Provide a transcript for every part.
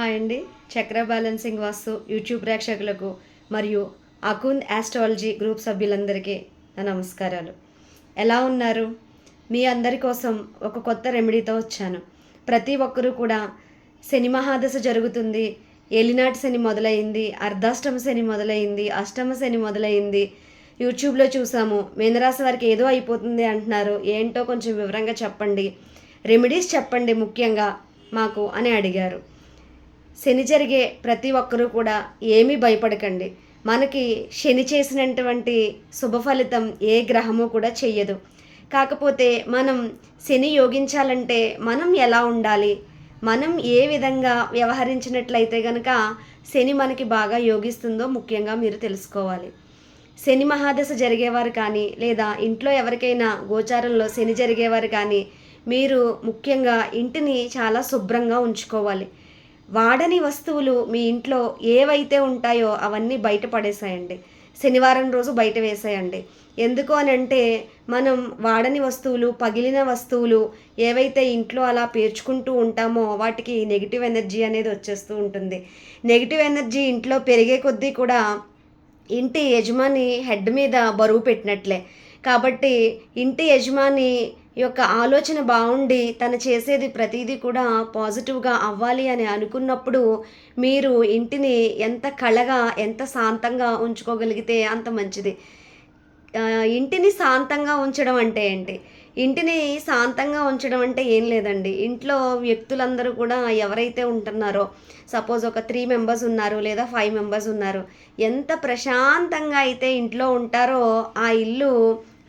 Hi అండి. చక్ర balancing వాస్తు YouTube ప్రేక్షకులకు మరియు అకుంద్ యాస్ట్రాలజీ గ్రూప్ సభ్యులందరికీ నా నమస్కారాలు. ఎలా ఉన్నారు? మీ అందరి కోసం ఒక కొత్త రెమెడీతో వచ్చాను. ప్రతి ఒక్కరూ కూడా శని మహాదశ జరుగుతుంది. ఏలినాటి శని మొదలైంది అర్ధాష్టమ శని మొదలైంది అష్టమ శని మొదలైంది. యూట్యూబ్లో చూసాము మీనరాశి వారికి ఏదో అయిపోతుంది అంటున్నారు. ఏంటో కొంచెం వివరంగా చెప్పండి. రెమెడీస్ చెప్పండి ముఖ్యంగా మాకు అని అడిగారు. శని జరిగే ప్రతి ఒక్కరూ కూడా ఏమీ భయపడకండి. మనకి శని చేసినటువంటి శుభ ఫలితం ఏ గ్రహము కూడా చెయ్యదు. కాకపోతే మనం శని యోగించాలంటే మనం ఎలా ఉండాలి? మనం ఏ విధంగా వ్యవహరించినట్లయితే కనుక శని మనకి బాగా యోగిస్తుందో ముఖ్యంగా మీరు తెలుసుకోవాలి. శని మహాదశ జరిగేవారు కానీ లేదా ఇంట్లో ఎవరికైనా గోచారంలో శని జరిగేవారు కానీ మీరు ముఖ్యంగా ఇంటిని చాలా శుభ్రంగా ఉంచుకోవాలి. వాడని వస్తువులు మీ ఇంట్లో ఏవైతే ఉంటాయో అవన్నీ బయట పడేసాయండి. శనివారం రోజు బయట వేసేయండి. ఎందుకు అని అంటే మనం వాడని వస్తువులు పగిలిన వస్తువులు ఏవైతే ఇంట్లో అలా పేర్చుకుంటూ ఉంటామో వాటికి నెగిటివ్ ఎనర్జీ అనేది వచ్చేస్తూ ఉంటుంది. నెగిటివ్ ఎనర్జీ ఇంట్లో పెరిగే కొద్దీ కూడా ఇంటి యజమాని హెడ్ మీద బరువు పెట్టినట్లే. కాబట్టి ఇంటి యజమాని యొక్క ఆలోచన బాగుండి తను చేసేది ప్రతిదీ కూడా పాజిటివ్గా అవ్వాలి అని అనుకున్నప్పుడు మీరు ఇంటిని ఎంత కళగా ఎంత శాంతంగా ఉంచుకోగలిగితే అంత మంచిది. ఇంటిని శాంతంగా ఉంచడం అంటే ఏంటి? ఇంటిని శాంతంగా ఉంచడం అంటే ఏం లేదండి. ఇంట్లో వ్యక్తులందరూ కూడా ఎవరైతే ఉంటున్నారో సపోజ్ ఒక త్రీ మెంబర్స్ ఉన్నారు లేదా ఫైవ్ మెంబర్స్ ఉన్నారు ఎంత ప్రశాంతంగా అయితే ఇంట్లో ఉంటారో ఆ ఇల్లు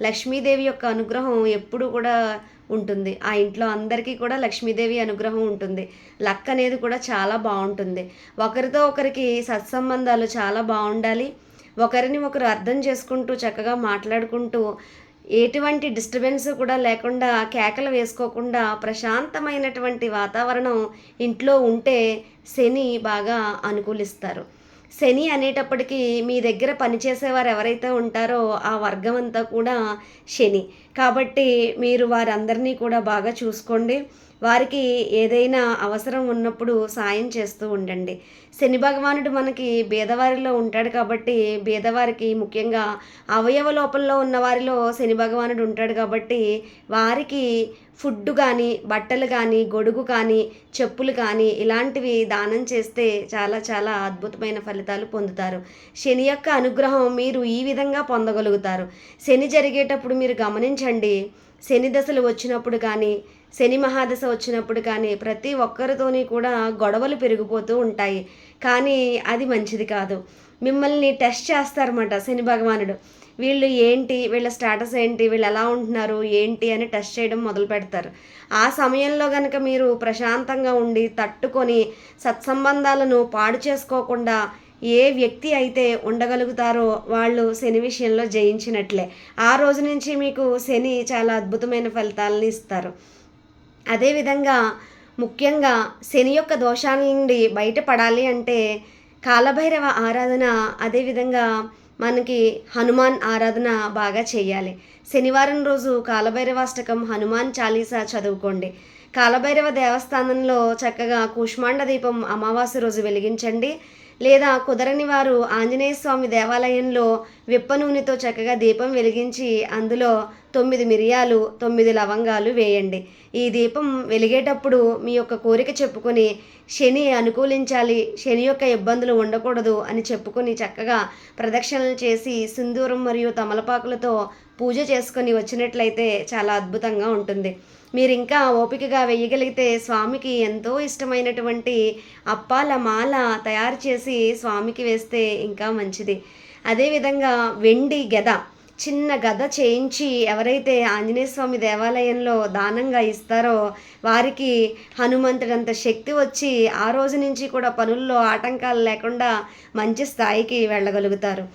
లక్ష్మీదేవి యొక్క అనుగ్రహం ఎప్పుడు కూడా ఉంటుంది. ఆ ఇంట్లో అందరికీ కూడా లక్ష్మీదేవి అనుగ్రహం ఉంటుంది. లక్ అనేది కూడా చాలా బాగుంటుంది. ఒకరితో ఒకరికి సత్సంబంధాలు చాలా బాగుండాలి. ఒకరిని ఒకరు అర్థం చేసుకుంటూ చక్కగా మాట్లాడుకుంటూ ఎటువంటి డిస్టర్బెన్స్ కూడా లేకుండా కేకలు వేసుకోకుండా ప్రశాంతమైనటువంటి వాతావరణం ఇంట్లో ఉంటే శని బాగా అనుకూలిస్తారు. శని అనేటప్పటికీ మీ దగ్గర పనిచేసేవారు ఎవరైతే ఉంటారో ఆ వర్గం అంతా కూడా శని. కాబట్టి మీరు వారందరినీ కూడా బాగా చూసుకోండి. వారికి ఏదైనా అవసరం ఉన్నప్పుడు సాయం చేస్తూ ఉండండి. శని భగవానుడు మనకి బీదవారిలో ఉంటాడు కాబట్టి బీదవారికి ముఖ్యంగా అవయవ లోపంలో ఉన్న వారిలో శని భగవానుడు ఉంటాడు కాబట్టి వారికి ఫుడ్ కానీ బట్టలు కానీ గొడుగు కానీ చెప్పులు కానీ ఇలాంటివి దానం చేస్తే చాలా చాలా అద్భుతమైన ఫలితాలు పొందుతారు. శని యొక్క అనుగ్రహం మీరు ఈ విధంగా పొందగలుగుతారు. శని జరిగేటప్పుడు మీరు గమనించండి. శని దశలు వచ్చినప్పుడు కానీ శని మహాదశ వచ్చినప్పుడు కానీ ప్రతి ఒక్కరితోని కూడా గొడవలు పెరిగిపోతూ ఉంటాయి. కానీ అది మంచిది కాదు. మిమ్మల్ని టెస్ట్ చేస్తారన్నమాట శని భగవానుడు. వీళ్ళు ఏంటి? వీళ్ళ స్టేటస్ ఏంటి? వీళ్ళు ఎలా ఉంటున్నారు? ఏంటి? అని టెస్ట్ చేయడం మొదలు పెడతారు. ఆ సమయంలో కనుక మీరు ప్రశాంతంగా ఉండి తట్టుకొని సత్సంబంధాలను పాడు చేసుకోకుండా ఏ వ్యక్తి అయితే ఉండగలుగుతారో వాళ్ళు శని విషయంలో జయించినట్లే. ఆ రోజు నుంచి మీకు శని చాలా అద్భుతమైన ఫలితాలను ఇస్తారు. అదేవిధంగా ముఖ్యంగా శని యొక్క దోషాల నుండి బయటపడాలి అంటే కాలభైరవ ఆరాధన అదేవిధంగా మనకి హనుమాన్ ఆరాధన బాగా చేయాలి. శనివారం రోజు కాలభైరవాష్టకం హనుమాన్ చాలీసా చదువుకోండి. కాలభైరవ దేవస్థానంలో చక్కగా కూష్మాండ దీపం అమావాస్య రోజు వెలిగించండి. లేదా కుదరని వారు ఆంజనేయ స్వామి దేవాలయంలో విప్ప నూనెతో చక్కగా దీపం వెలిగించి అందులో తొమ్మిది మిరియాలు తొమ్మిది లవంగాలు వేయండి. ఈ దీపం వెలిగేటప్పుడు మీ యొక్క కోరిక చెప్పుకొని శని అనుకూలించాలి శని యొక్క ఇబ్బందులు ఉండకూడదు అని చెప్పుకొని చక్కగా ప్రదక్షిణలు చేసి సింధూరం మరియు తమలపాకులతో పూజ చేసుకొని వచ్చినట్లయితే చాలా అద్భుతంగా ఉంటుంది. మీరు ఇంకా ఓపికగా వేయగలిగితే స్వామికి ఎంతో ఇష్టమైనటువంటి అప్పాల మాల తయారు చేసి స్వామికి వేస్తే ఇంకా మంచిది. అదేవిధంగా వెండి గద చిన్న గద చేయించి ఎవరైతే ఆంజనేయ స్వామి దేవాలయంలో దానంగా ఇస్తారో వారికి హనుమంతుడంత శక్తి వచ్చి ఆ రోజు నుంచి కూడా పనుల్లో ఆటంకాలు లేకుండా మంచి స్థాయికి వెళ్ళగలుగుతారు.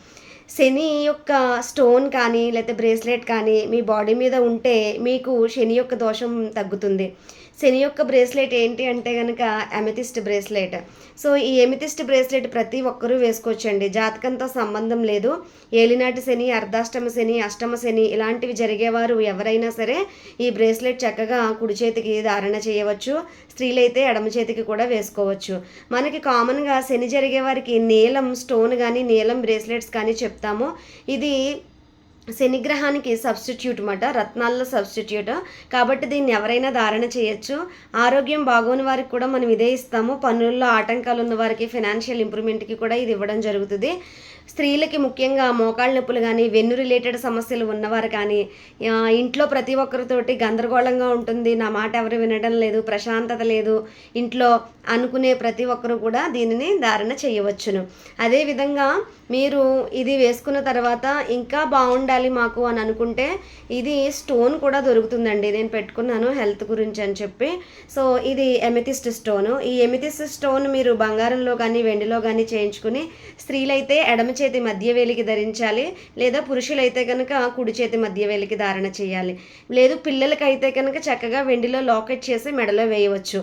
శని యొక్క స్టోన్ కానీ లేకపోతే బ్రేస్లెట్ కానీ మీ బాడీ మీద ఉంటే మీకు శని యొక్క దోషం తగ్గుతుంది. శని యొక్క బ్రేస్లెట్ ఏంటి అంటే కనుక ఎమితిస్ట్ బ్రేస్లెట్ సో ఈ ఎమితిస్ట్ బ్రేస్లెట్ ప్రతి ఒక్కరూ వేసుకోవచ్చండి. జాతకంతో సంబంధం లేదు. ఏలినాటి శని అర్ధాష్టమ శని అష్టమ శని ఇలాంటివి జరిగేవారు ఎవరైనా సరే ఈ బ్రేస్లెట్ చక్కగా కుడి చేతికి ధారణ చేయవచ్చు. స్త్రీలైతే ఎడమ చేతికి కూడా వేసుకోవచ్చు. మనకి కామన్గా శని జరిగే వారికి నీలం స్టోన్ కానీ నీలం బ్రేస్లెట్స్ కానీ చెప్తాము. ఇది శనిగ్రహానికి సబ్స్టిట్యూట్ అనమాట రత్నాల్లో సబ్స్టిట్యూట్ కాబట్టి దీన్ని ఎవరైనా ధారణ చేయొచ్చు. ఆరోగ్యం బాగోని వారికి కూడా మనం ఇదే ఇస్తాము. పనుల్లో ఆటంకాలు ఉన్న వారికి ఫినాన్షియల్ ఇంప్రూవ్మెంట్కి కూడా ఇది ఇవ్వడం జరుగుతుంది. స్త్రీలకి ముఖ్యంగా మోకాళ్ళ నొప్పులు కానీ వెన్ను రిలేటెడ్ సమస్యలు ఉన్నవారు కానీ ఇంట్లో ప్రతి ఒక్కరితోటి గందరగోళంగా ఉంటుంది. నా మాట ఎవరు వినడం లేదు ప్రశాంతత లేదు. ఇంట్లో అనుకునే ప్రతి ఒక్కరు కూడా దీనిని ధారణ చేయవచ్చును. అదేవిధంగా మీరు ఇది వేసుకున్న తర్వాత ఇంకా బాగుండాలి మాకు అని అనుకుంటే ఇది స్టోన్ కూడా దొరుకుతుందండి. నేను పెట్టుకున్నాను హెల్త్ గురించి అని చెప్పి. సో ఇది ఎమితిస్ట్ స్టోను ఈ ఎమితిస్ట్ స్టోన్ మీరు బంగారంలో కానీ వెండిలో కానీ చేయించుకుని స్త్రీలైతే ఎడమ చేతి మధ్యవేలికి ధరించాలి. లేదా పురుషులైతే కనుక కుడి చేతి మధ్యవేలికి ధారణ చేయాలి. లేదు పిల్లలకైతే కనుక చక్కగా వెండిలో లాకెట్ చేసి మెడలో వేయవచ్చు.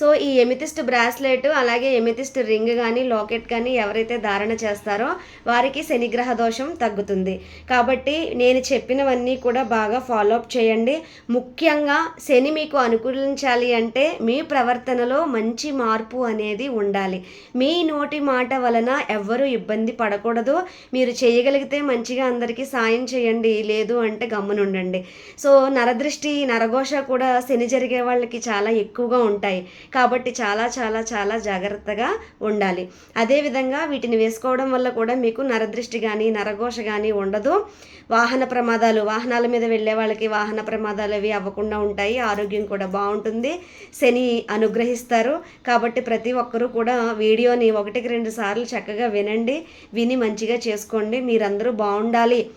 సో ఈ ఎమితిస్ట్ బ్రాస్లెట్ అలాగే ఎమితిస్ట్ రింగ్ కానీ లాకెట్ కానీ ఎవరైతే ధారణ చేస్తారో వారికి శనిగ్రహ దోషం తగ్గుతుంది. కాబట్టి నేను చెప్పినవన్నీ కూడా బాగా ఫాలో అప్ చేయండి. ముఖ్యంగా శని మీకు అనుకూలించాలి అంటే మీ ప్రవర్తనలో మంచి మార్పు అనేది ఉండాలి. మీ నోటి మాట వలన ఎవ్వరూ ఇబ్బంది పడకూడదు. మీరు చేయగలిగితే మంచిగా అందరికీ సాయం చేయండి. లేదు అంటే గమ్మునుండండి. సో నరదృష్టి నరఘోష కూడా శని జరిగే వాళ్ళకి చాలా ఎక్కువగా ఉంటాయి. కాబట్టి చాలా చాలా చాలా జాగ్రత్తగా ఉండాలి. అదేవిధంగా వీటిని వేసుకోవడం వల్ల కూడా మీకు నరదృష్టి కానీ నరఘోష కానీ ఉండదు. వాహన ప్రమాదాలు వాహనాల మీద వెళ్ళే వాళ్ళకి వాహన ప్రమాదాలు అవి అవ్వకుండా ఉంటాయి. ఆరోగ్యం కూడా బాగుంటుంది. శని అనుగ్రహిస్తారు. కాబట్టి ప్రతి ఒక్కరూ కూడా వీడియోని ఒకటికి రెండు సార్లు చక్కగా వినండి. విని మంచిగా చేసుకోండి. మీరందరూ బాగుండాలి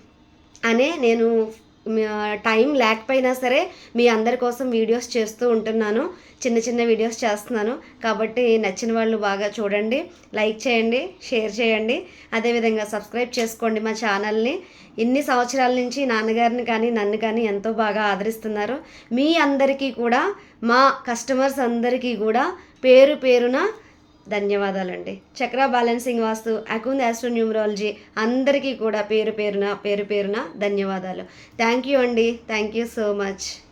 అనే నేను టైం లేకపోయినా సరే మీ అందరి కోసం వీడియోస్ చేస్తూ ఉంటున్నాను. చిన్న చిన్న వీడియోస్ చేస్తున్నాను. కాబట్టి నచ్చిన వాళ్ళు బాగా చూడండి. లైక్ చేయండి షేర్ చేయండి. అదేవిధంగా సబ్స్క్రైబ్ చేసుకోండి మా ఛానల్ని. ఇన్ని సంవత్సరాల నుంచి నాన్నగారిని కానీ నన్ను కానీ ఎంతో బాగా ఆదరిస్తున్నారు. మీ అందరికీ కూడా మా కస్టమర్స్ అందరికీ కూడా పేరు పేరున ధన్యవాదాలండి. Chakra balancing vastu account astro numerology అందరికీ కూడా పేరు పేరున పేరు పేరున ధన్యవాదాలు. థ్యాంక్ యూ అండి. Thank you so much.